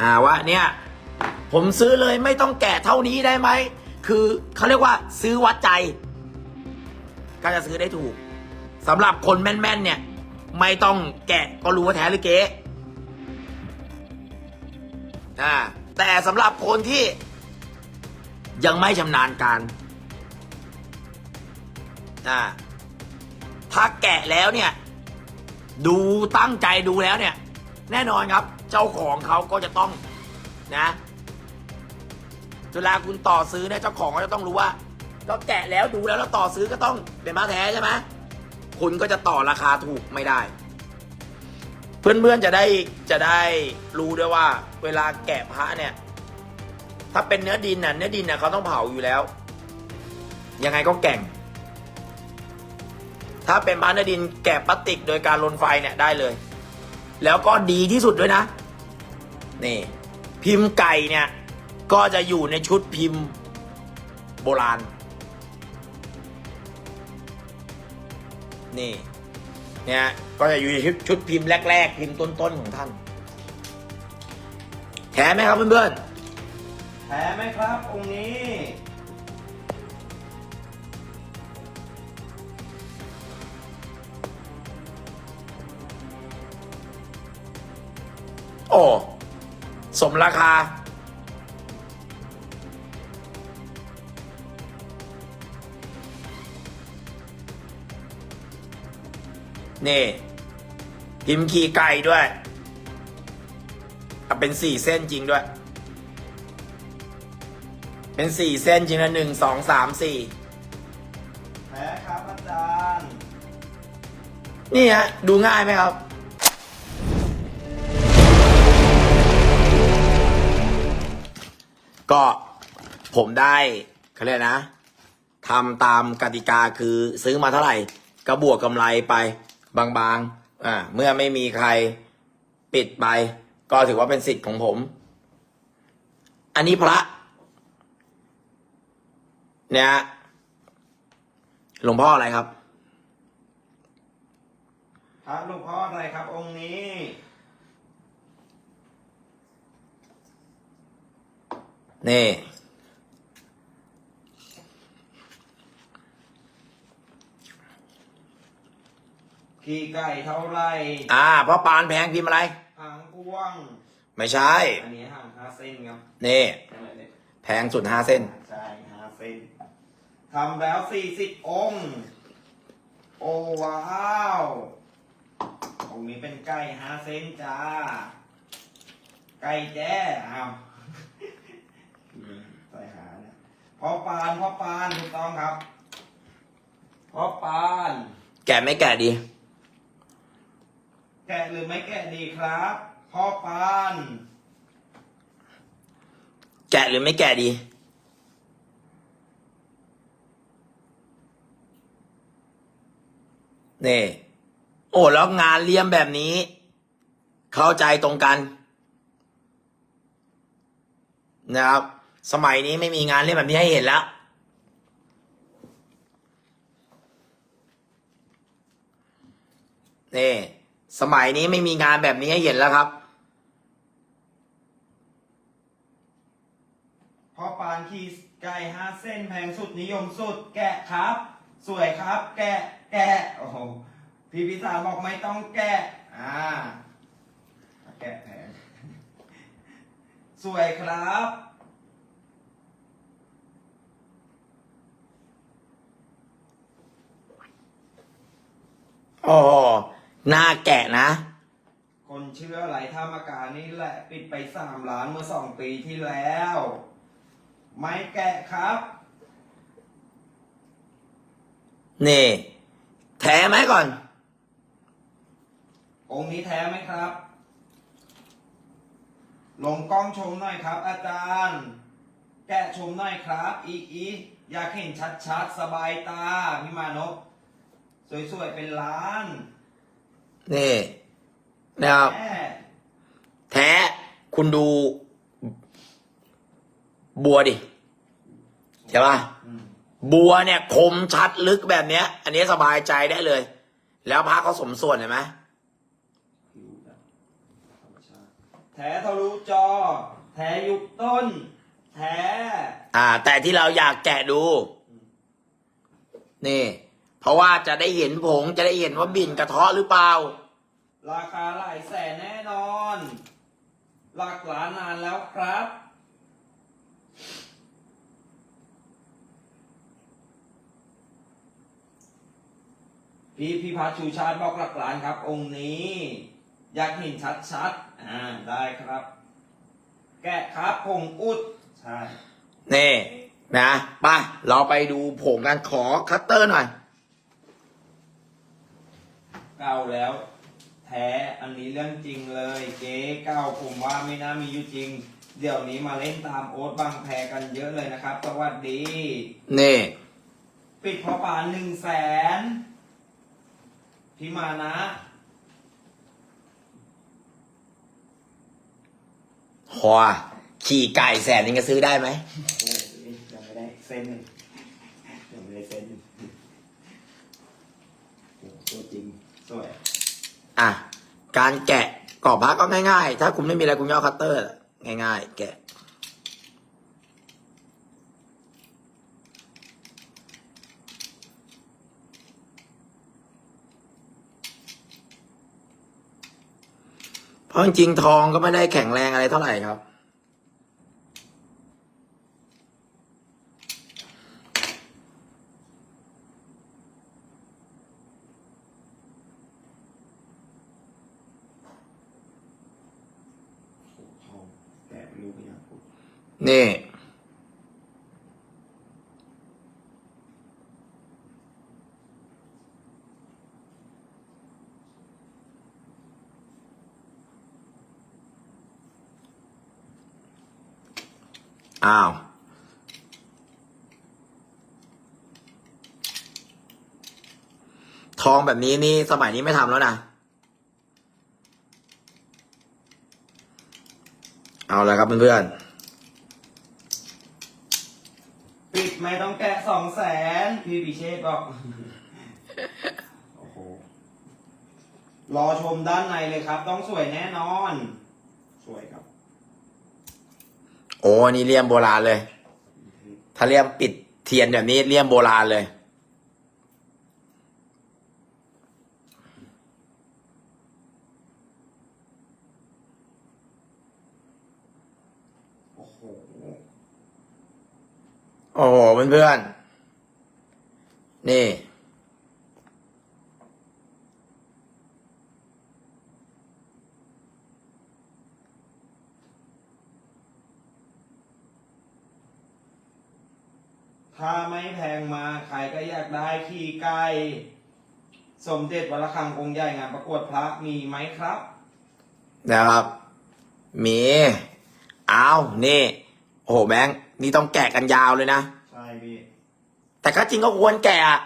อ่าว่าเนี่ยผมซื้อเลยไม่ต้องแกะเท่านี้ได้ไหม คือเขาเรียกว่าซื้อวัดใจ ก็จะซื้อได้ถูกสำหรับคนแม่นๆเนี่ย ไม่ต้องแกะก็รู้ว่าแท้หรือเก๊อ่าแต่สำหรับคนที่ยังไม่ชำนาญการอ่าถ้าแกะแล้วเนี่ย ดูตั้งใจดูแล้วเนี่ย แน่นอนครับ เจ้าของเขาก็จะต้องนะเวลาคุณต่อซื้อเนี่ยเจ้าของก็จะต้องรู้ว่าเราแกะแล้วดูแล้วเราต่อซื้อก็ต้องเป็นมาแท้ใช่ไหมคุณก็จะต่อราคาถูกไม่ได้ เพื่อนๆจะได้จะได้รู้ด้วยว่า เวลาแกะพระเนี่ย ถ้าเป็นเนื้อดินน่ะเนื้อดินน่ะเขาต้องเผาอยู่แล้ว ยังไงก็แก่ง ถ้าเป็นพระเนื้อดินแกะพลาสติกโดยการลนไฟเนี่ยได้เลย แล้วก็ดีที่สุดด้วยนะ นี่ พิมพ์ไก่เนี่ย ก็จะอยู่ในชุดพิมพ์โบราณ นี่ เนี่ย ก็จะอยู่ในชุดพิมพ์แรก ๆ พิมพ์ต้น ๆ ของท่านแท้ไหมครับเพื่อนๆแท้ไหมครับองค์นี้โอ้ มราคา นี่พิมพ์ขีไก่ด้วยอะเป็นสี่เส้นจริงด้วย เป็นสี่เส้นจริงนะหนึ่งสองสามสี่แท้ครับอาจารย์ นี่ฮะ ดูง่ายไหมครับ ก็ผมได้เขาเรียกนะทำตามกติกาคือซื้อมาเท่าไหร่ก็บวกกำไรไปบางๆอ่าเมื่อไม่มีใครปิดไป ก็ถือว่าเป็นสิทธิ์ของผม อันนี้พระ เนี่ยหลวงพ่ออะไรครับพระหลวงพ่ออะไรครับองค์นี้ นี่ขี่ไก่เท่าไหรอ่าพ่อปานแพงพิมพ์อะไร หางกว้าง ไม่ใช่ อันนี้ห่างห้าเส้นครับนี่ ใช่ไหมเนี่ยแพงสุดห้าเส้น ใช่ห้าเส้นทำแล้วสี่สิบองค์ โอ้ว้าวองค์นี้เป็นไก่ห้าเส้นจ้า ไก่แจ้อ้าวใส่หาเนี่ย พ่อปานพ่อปานถูกต้องครับพ่อปาน แกะไม่แกะดี แกะหรือไม่แกะดีครับพ่อปาน แกะหรือไม่แกะดี นี่ โอ้แล้วงานเลี่ยมแบบนี้ เข้าใจตรงกัน นะครับ สมัยนี้ไม่มีงานเลี่ยมแบบนี้ให้เห็นแล้ว นี่ สมัยนี้ไม่มีงานแบบนี้ให้เห็นแล้วครับพอปานขี่ไก่ห้าเส้นแพงสุดนิยมสุด แกะครับ สวยครับ แกะแกะโอ้โหพี่พิสาบอกไม่ต้องแกะอ่าแกะแพงสวยครับ โอ้หน้าแกะนะ คนเชื่อไหลท่ามากานี่แหละ ปิดไปสามล้านเมื่อสองปีที่แล้ว ไม่แกะครับ นี่ แท้ไหมก่อน องค์นี้แท้ไหมครับ ลงกล้องชมหน่อยครับ อาจารย์ แกะชมหน่อยครับ อีอีอยากเห็นชัดๆ สบายตาพี่มานพ สวยๆเป็นล้าน นี่นะครับ แม่แท้คุณดู บัวดิใช่ป่ะ อืมบัวเนี่ย คมชัดลึกแบบเนี้ย อันนี้สบายใจได้เลย แล้วพระเขาสมส่วนเห็นไหมผิวแบบธรรมชาติแท้ทะลุจอแท้ยุคต้นแท้อ่า แต่ที่เราอยากแกะดู นี่ เพราะว่าจะได้เห็นผงจะได้เห็นว่าบินกระเทาะหรือเปล่า ราคาหลายแสนแน่นอน หลักล้านนานแล้วครับ พี่พิพัฒน์ชูชาติบอกหลักล้านครับ องค์นี้ อยากเห็นชัดๆอ่าได้ครับ แกะครับผงอุด ใช่ นี่ นะไปเราไปดูผงกันขอคัตเตอร์หน่อย เก่าแล้ว แท้อันนี้เรื่องจริงเลยเจ๊เก่าผมว่าไม่น่ามีอยู่จริง เดี๋ยวนี้มาเล่นตามโอ๊ตบางแพรกันเยอะเลยนะครับ สวัสดี นี่ ปิดพอป่าหนึ่งแสนพี่มานะ หัวขี่ไก่แสนนึงจะซื้อได้ไหมโอ้ยยังไม่ได้เส้นหนึ่งยังไม่ได้เส้นหนึ่งโอ้ตัวจริง ส วยอะการแกะกรอบพระก็ง่ายๆ ถ้าคุณไม่มีอะไรคุณก็เอคัตเตอร์ ง่าย ๆ แกะ เพราะจริงทองก็ไม่ได้แข็งแรงอะไรเท่าไหร่ครับ โอ้ทองแกะไม่รู้ไม่อยากพูด นี่ อ้าว ทองแบบนี้นี่สมัยนี้ไม่ทำแล้วนะ เอาละครับเพื่อนๆ ปิดไม่ต้องแกะสองแสนพี่ปิเชษบอก โอ้โห รอชมด้านในเลยครับ ต้องสวยแน่นอน สวยครับ โอ้นี่เลี่ยมโบราณเลย ถ้าเลี่ยมปิดเทียนแบบนี้เลี่ยมโบราณเลย โอ้โหโอ้โหเพื่อนๆนี่ ถ้าไม่แพงมาใครก็อยากได้ขี่ไก่สมเด็จวัดระฆังองค์ใหญ่งานประกวดพระมีไหมครับนะครับมีอ้าวนี่ โอ้โหแบงค์นี่ต้องแกะกันยาวเลยนะ ใช่พี่แต่ก็จริงก็ควรแกะอะ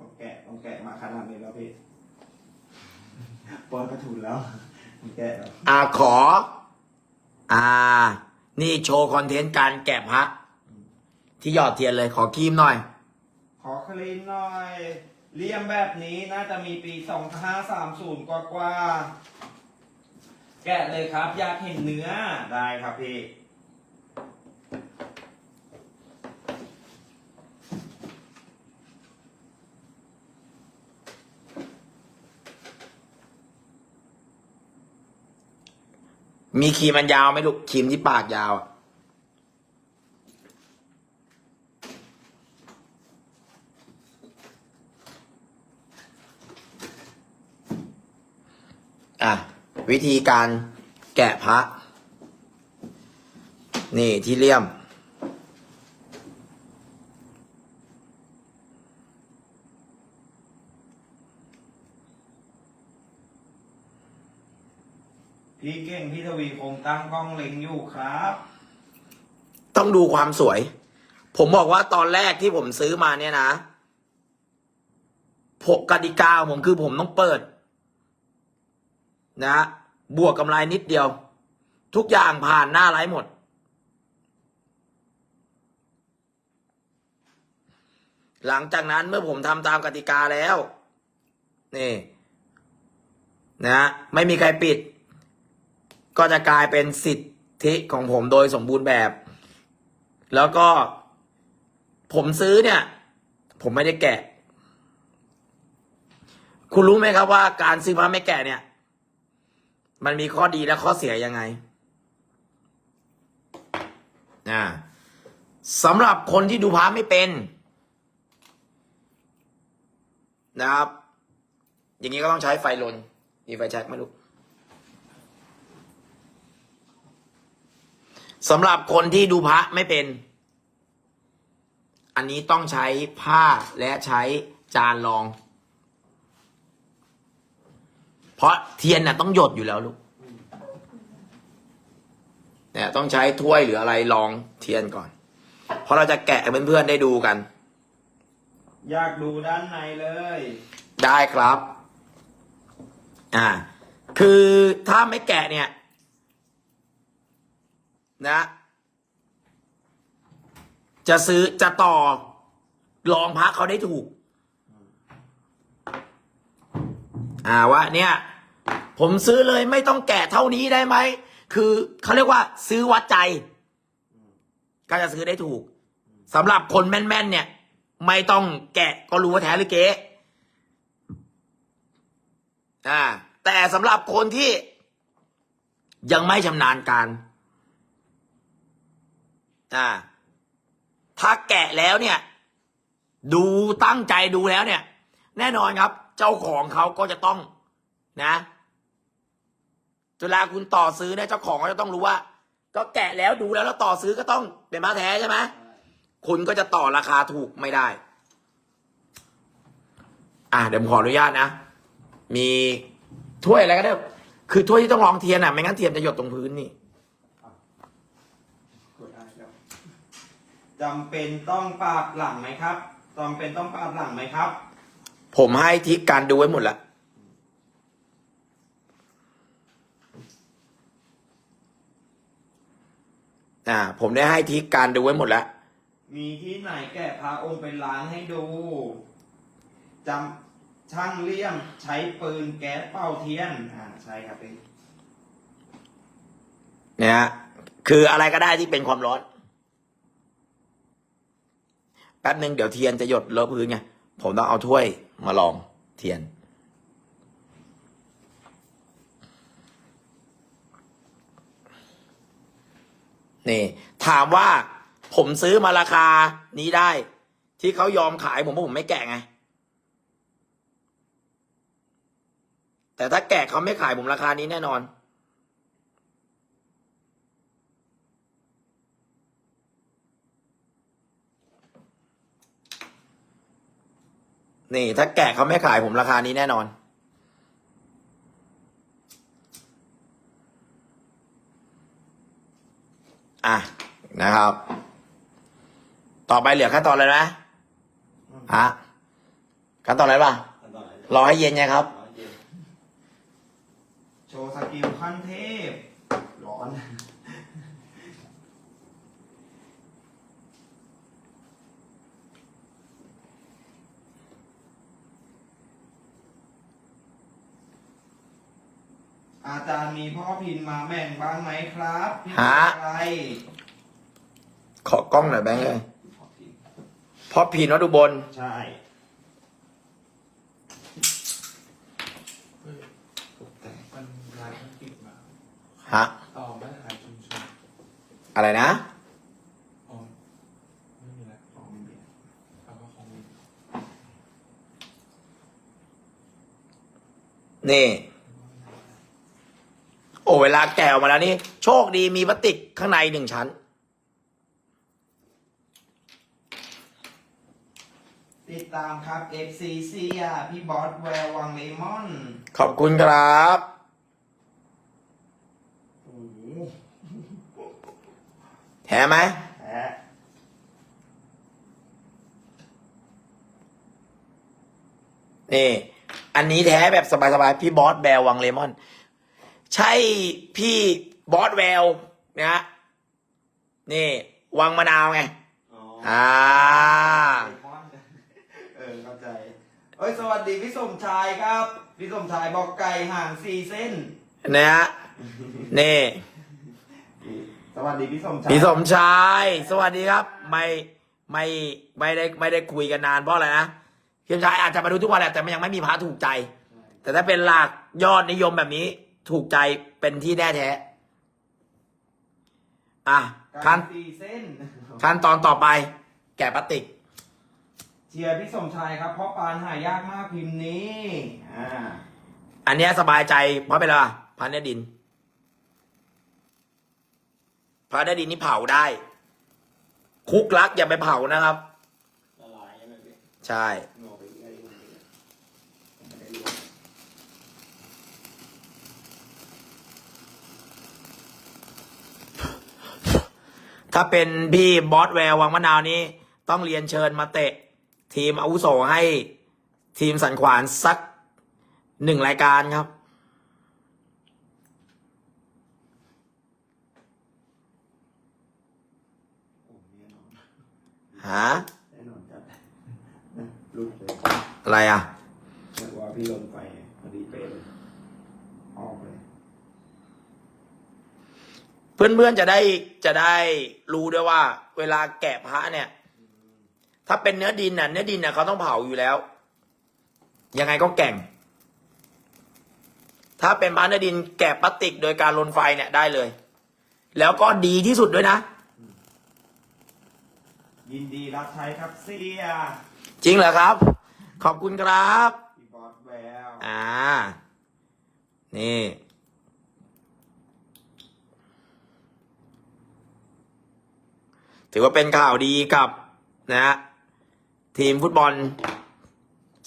ต้องแกะต้องแกะมาขนาดนี้แล้วพี่ปอนกระถุนแล้วต้องแกะแล้ว อ่าขอ อ่า นี่โชว์คอนเทนต์การแกะพระ ที่หยอดเทียนเลย ขอครีมหน่อย ขอคลีนหน่อยเลี่ยมแบบนี้น่าจะมีปีสองห้าสามศูนย์กว่ากว่าๆแกะเลยครับ อยากเห็นเนื้อได้ครับพี่ มีครีมมันยาวไหมลูกครีมที่ปากยาวอะอะ วิธีการแกะพระ นี่ที่เลี่ยม พี่เก่งพี่ทวีคงตั้งกล้องเล็งอยู่ครับ ต้องดูความสวย ผมบอกว่าตอนแรกที่ผมซื้อมาเนี่ยนะ ผมกติกาของผมคือผมต้องเปิด นะบวกกำไรนิดเดียว ทุกอย่างผ่านหน้าไลฟ์หมด หลังจากนั้นเมื่อผมทำตามกติกาแล้ว นี่ นะไม่มีใครปิด ก็จะกลายเป็นสิทธิของผมโดยสมบูรณ์แบบ แล้วก็ ผมซื้อเนี่ย ผมไม่ได้แกะ คุณรู้ไหมครับว่าการซื้อพระไม่แกะเนี่ย มันมีข้อดีและข้อเสียยังไงอ่าสำหรับคนที่ดูพระไม่เป็นนะครับ อย่างนี้ก็ต้องใช้ไฟลนมีไฟแช็กไหมลูกสำหรับคนที่ดูพระไม่เป็น อันนี้ต้องใช้ผ้าและใช้จานรอง เพราะเทียนน่ะต้องหยดอยู่แล้วลูกเนี่ยต้องใช้ถ้วยหรืออะไรรองเทียนก่อน เพราะเราจะแกะให้เพื่อนๆได้ดูกัน อยากดูด้านในเลย ได้ครับ อ่า คือถ้าไม่แกะเนี่ย นะ จะซื้อจะต่อรองพักเขาได้ถูก อ่าว่าเนี่ย ผมซื้อเลยไม่ต้องแกะเท่านี้ได้ไหม คือเขาเรียกว่า ซื้อวัดใจ ก็จะซื้อได้ถูกสำหรับคนแม่นๆเนี่ย ไม่ต้องแกะก็รู้ว่าแท้หรือเก๊อ่าแต่สำหรับคนที่ยังไม่ชำนาญการอ่าถ้าแกะแล้วเนี่ย ดูตั้งใจดูแล้วเนี่ย แน่นอนครับ เจ้าของเขาก็จะต้องนะเวลาคุณต่อซื้อเนี่ยเจ้าของก็จะต้องรู้ว่า ก็แกะแล้วดูแล้วแล้วต่อซื้อก็ต้องเป็นมาแท้ใช่ไหมคุณก็จะต่อราคาถูกไม่ได้ อ่าเดี๋ยวผมขออนุญาตนะ มีถ้วยอะไรก็ได้ คือถ้วยที่ต้องรองเทียนอะ ไม่งั้นเทียนจะหยดตรงพื้นนี่จำเป็นต้องปาดหลังไหมครับจำเป็นต้องปาดหลังไหมครับ ผมให้ทิกการดูไว้หมดแล้วอ่า ผมได้ให้ทิกการดูไว้หมดแล้วมีที่ไหนแกะพระองค์เป็นล้างให้ดูจำช่างเลี่ยมใช้ปืนแก๊สเป่าเทียน อ่าใช่ครับพี่เนี่ยฮะคืออะไรก็ได้ที่เป็นความร้อน แป๊บหนึ่งเดี๋ยวเทียนจะหยดเลอะพื้นไง ผมต้องเอาถ้วยมาลองเทียน นี่ ถามว่าผมซื้อมาราคานี้ได้ ที่เขายอมขายผมเพราะผมไม่แกะไง แต่ถ้าแกะเขาไม่ขายผมราคานี้แน่นอน นี่ ถ้าแกะเขาไม่ขายผมราคานี้แน่นอน อะ นะครับ ต่อไปเหลือขั้นตอนอะไรนะฮะขั้นตอนอะไรป่ะขั้นตอนไหนรอให้เย็นไงครับร้อนเย็นโชว์สกิลขั้นเทพ ร้อน อาจารย์มีพ่อพินมาแบ่งบ้างไหมครับพี่ฮะอะไรขอกล้องหน่อยแบงค์เลยพ่อพินเพราะพีนวัดอุบลใช่เฮ้ยตกแต่มันร้านมันปิดมาฮะต่อมาตรฐานชุมชนอะไรนะ อ๋อไม่มีแล้วของมีคำว่าของมีนี่โอ้เวลาแกะออกมาแล้วนี่โชคดีมีพลาสติกข้างในหนึ่งชั้น ติดตามครับ FC เซียพี่บอสแวววังเลมอนขอบคุณครับ โอ้โหแท้ไหม แหะนี่ อันนี้แท้แบบสบายๆ พี่บอสแบลวังเลมอน ใช่พี่บอสแววนะฮะนี่ วังมะนาวไง อ๋ออ่าเลมอนเออเข้าใจเอ้ยสวัสดีพี่สมชายครับ พี่สมชายบอกไก่ห่างสี่เส้น นะฮะนี่สวัสดีพี่สมชายพี่สมชาย สวัสดีครับ ไม่ไม่ไม่ได้ไม่ได้คุยกันนานเพราะอะไรนะพี่สมชายอาจจะมาดูทุกวันแหละแต่มันยังไม่มีพระถูกใจ แต่ถ้าเป็นหลักยอดนิยมแบบนี้ ถูกใจเป็นที่แน่แท้ อะกาขั้นรตีเส้น ขั้นตอนต่อไป แกะพลาสติก เชียร์พี่สมชายครับ เพราะปานหายากมากพิมพ์นี้ อ่า อันเนี้ยสบายใจ เพราะเป็นอะไรวะพันเนดินพันเนดินนี่เผาได้ คุกรักอย่าไปเผานะครับ ละลายใช่ไหมพี่ใช่งอไปเรื่อยๆไม่ได้รู้ ถ้าเป็นพี่บอสแวววังมะนาวนี้ ต้องเรียนเชิญมาเตะ ทีมอาวุโสให้ทีมสันขวานสักหนึ่งรายการครับโอ้แน่นอนหาแน่นอนจัดรุดเลยอะไรอะเรียกว่าพี่ลงไปพอดีเป๊ะเลยออกเลย เพื่อนๆจะได้จะได้รู้ด้วยว่า เวลาแกะพระเนี่ย ถ้าเป็นเนื้อดินน่ะเนื้อดินน่ะเขาต้องเผาอยู่แล้ว ยังไงก็แก่ง ถ้าเป็นพระเนื้อดินแกะพลาสติกโดยการลนไฟเนี่ยได้เลย แล้วก็ดีที่สุดด้วยนะ ยินดีรับใช้ครับเสียจริงเหรอครับ ขอบคุณครับพี่บอสแววอ่า นี่ ถือว่าเป็นข่าวดีกับนะฮะทีมฟุตบอล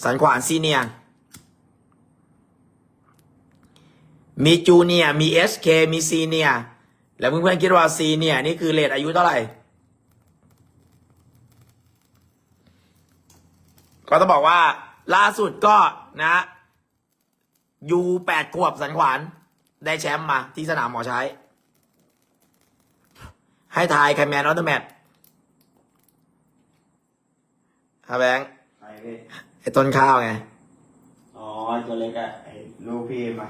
สันขวานซีเนียมีจูเนียมีเอสเคมีซีเนียแล้วเพื่อนๆคิดว่าซีเนียนี่คือเลทอายุเท่าไหร่ ก็ต้องบอกว่าล่าสุดก็นะยูแปดขวบสันขวานได้แชมป์มาที่สนามหมอใช้ ให้ทายใครแมนออตแมทฮะแบงค์ใครพี่ไอ้ต้นข้าวไง อ๋อไอ้ตัวเล็กอะไอ้ลูกพี่มา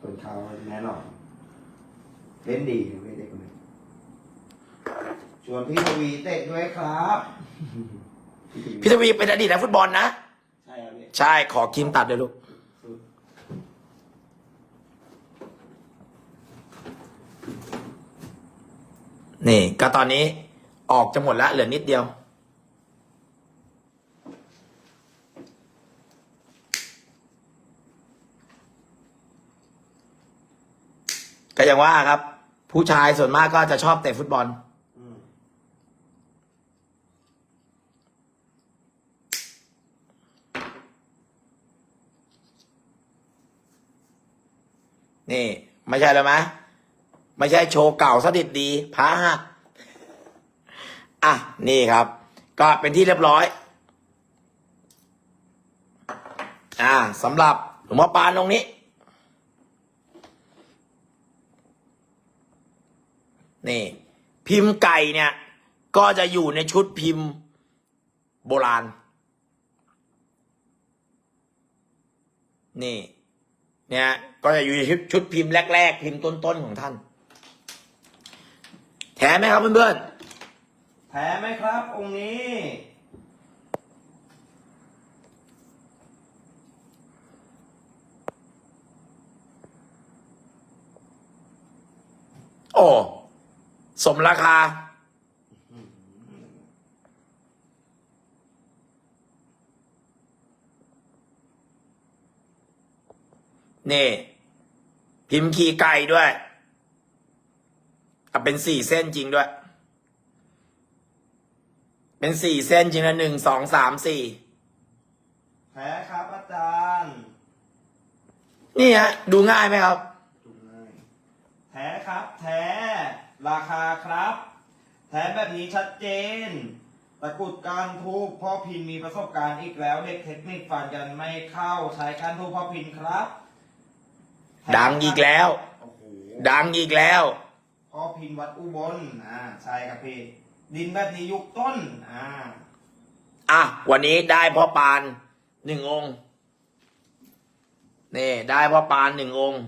คนเขาแน่นอนเล่นดีนะเว้ยเด็กคนนี้ชวนพี่ทวีเตะด้วยครับ พี่ทวีเป็นอดีตนักฟุตบอลนะ ใช่ครับพี่ ใช่ขอคิมตัดเลยลูก นี่ ก็ตอนนี้ออกจะหมดล้วเหลือนิดเดียว ก็อย่างว่าครับ ผู้ชายส่วนมากก็จะชอบเตะฟุตบอลนี่ ไม่ใช่แล้วไหม ไม่ใช่โชว์เก่าสดิบดีพระหักอะ นี่ครับ ก็เป็นที่เรียบร้อย อ่าสำหรับหลวงพ่อปานตรงนี้ นี่ พิมพ์ไก่เนี่ย ก็จะอยู่ในชุดพิมพ์โบราณ นี่ เนี่ย ก็จะอยู่ในชุดชุดพิมพ์แรก ๆ พิมพ์ต้น ๆ ของท่าน แท้ไหมครับเพื่อนๆแพ้ไหมครับ องค์นี้ โอ้สมราคานี่ พิมพ์ขีไก่ด้วย อะเป็นสี่เส้นจริงด้วย เป็นสี่เส้นจริงนะหนึ่งสองสามสี่แพ้ครับอาจารย์ นี่ฮะดูง่ายไหมครับถูกเลยแท้ครับ แท้ ราคาครับ แท้แบบนี้ชัดเจนตะกรุดการทูบพ่อพินมีประสบการณ์อีกแล้วเด็กเทคนิคฟันกันไม่เข้าใช้การทูบพ่อพินครับแท้ดังอีกแล้วโอ้โหดังอีกแล้ว พ่อพินวัดอุบลอ่าใช่ครับพี่ ดินแบบนี้ยุคต้น อ่า อะ วันนี้ได้พ่อปานหนึ่งองค์ นี่ ได้พ่อปานหนึ่งองค์